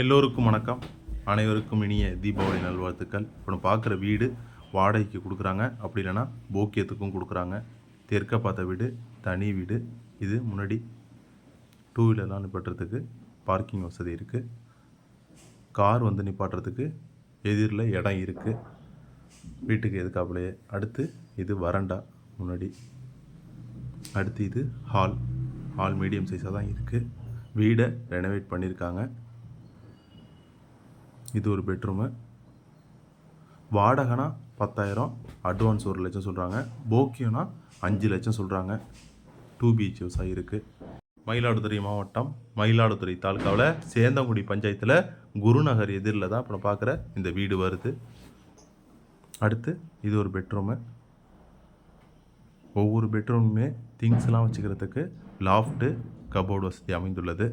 எல்லோருக்கும் வணக்கம். அனைவருக்கும் இனிய தீபாவளி நல்வாழ்த்துக்கள். இப்போ நம்ம பார்க்குற வீடு வாடகைக்கு கொடுக்குறாங்க. அப்படி இல்லைன்னா போக்கியத்துக்கும் கொடுக்குறாங்க. தெற்க பார்த்த வீடு தனி வீடு. இது முன்னாடி டூ வீலர்லாம் நிப்பாட்டுறதுக்கு பார்க்கிங் வசதி இருக்குது கார் வந்து நிப்பாட்டுறதுக்கு எதிரில் இடம் இருக்குது வீட்டுக்கு எதுக்காப்புலையே. அடுத்து இது வரண்டா முன்னாடி. அடுத்து இது ஹால் ஹால் மீடியம் சைஸாக தான் இருக்குது வீடை ரெனோவேட் பண்ணியிருக்காங்க. இது ஒரு பெட்ரூமு. வாடகைனா பத்தாயிரம் அட்வான்ஸ் ஒரு லட்சம் சொல்கிறாங்க போக்கியம்னா அஞ்சு லட்சம் சொல்கிறாங்க டூ பிஹெச் இருக்குது மயிலாடுதுறை மாவட்டம் மயிலாடுதுறை தாலுக்காவில் சேந்தங்குடி பஞ்சாயத்தில் குருநகர் எதிரில் தான் இப்போ பார்க்குற இந்த வீடு வருது. அடுத்து இது ஒரு பெட்ரூமு. ஒவ்வொரு பெட்ரூமுமே திங்ஸ்லாம் வச்சுக்கிறதுக்கு லாஃப்ட்டு கபோர்டு வசதி அமைந்துள்ளது.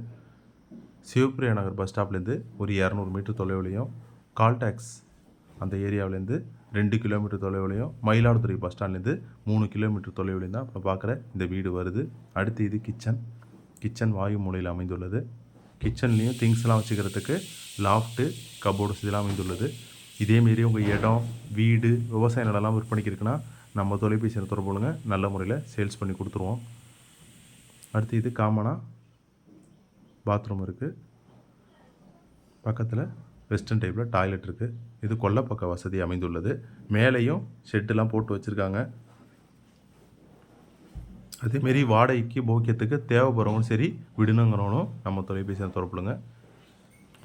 சிவப்பிரியா நகர் பஸ் ஸ்டாப்லேருந்து ஒரு இரநூறு மீட்டர் தொலைவுலையும் கால்டாக்ஸ் அந்த ஏரியாவிலேருந்து ரெண்டு கிலோமீட்டர் தொலைவுலையும் மயிலாடுதுறை பஸ் ஸ்டாண்ட்லேருந்து மூணு கிலோமீட்டர் தொலைவுலையும் தான் இப்போ பார்க்குற இந்த வீடு வருது. அடுத்து இது கிச்சன். கிச்சன் வாயு மூலையில் அமைந்துள்ளது. கிச்சன்லேயும் திங்ஸ்லாம் வச்சுக்கிறதுக்கு லாஃப்ட்டு கபோர்ட்ஸ் இதெல்லாம் அமைந்துள்ளது. இதேமாரி உங்கள் இடம் வீடு விவசாய நிலம்லாம் விற்பனைக்கு இருக்குன்னா நம்ம தொலைபேசியில் தொடர்புங்க நல்ல முறையில் சேல்ஸ் பண்ணி கொடுத்துருவோம். அடுத்து இது காமனாக பாத்ரூம் இருக்குது பக்கத்தில் வெஸ்டர்ன் டைப்பில் டாய்லெட் இருக்குது இது கொல்லப்பக்க வசதி அமைந்துள்ளது. மேலேயும் ஷெட்டெல்லாம் போட்டு வச்சுருக்காங்க. அதேமாரி வாடகைக்கு போக்கியத்துக்கு தேவைப்படுறவங்களும் சரி விடுணுங்கிறவனும் நம்ம தொலைபேசியில் தொடர்புடுங்க.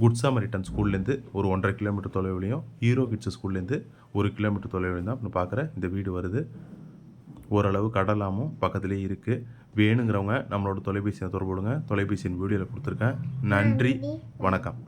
குட் மரிட்டன் ஸ்கூல்லேருந்து ஒரு ஒன்றரை கிலோமீட்டர் தொலைவிலையும் ஹீரோ கிட்ஸ் ஸ்கூல்லேருந்து ஒரு கிலோமீட்டர் தொலைவிலையும் தான் இப்போ பார்க்குற இந்த வீடு வருது. ஓரளவு கடலாமும் பக்கத்துலேயே இருக்குது வேணுங்கிறவங்க நம்மளோட தொலைபேசியை தொடர்புடுங்க தொலைபேசியின் வீடியோவில் கொடுத்துருக்கேன். நன்றி. வணக்கம்.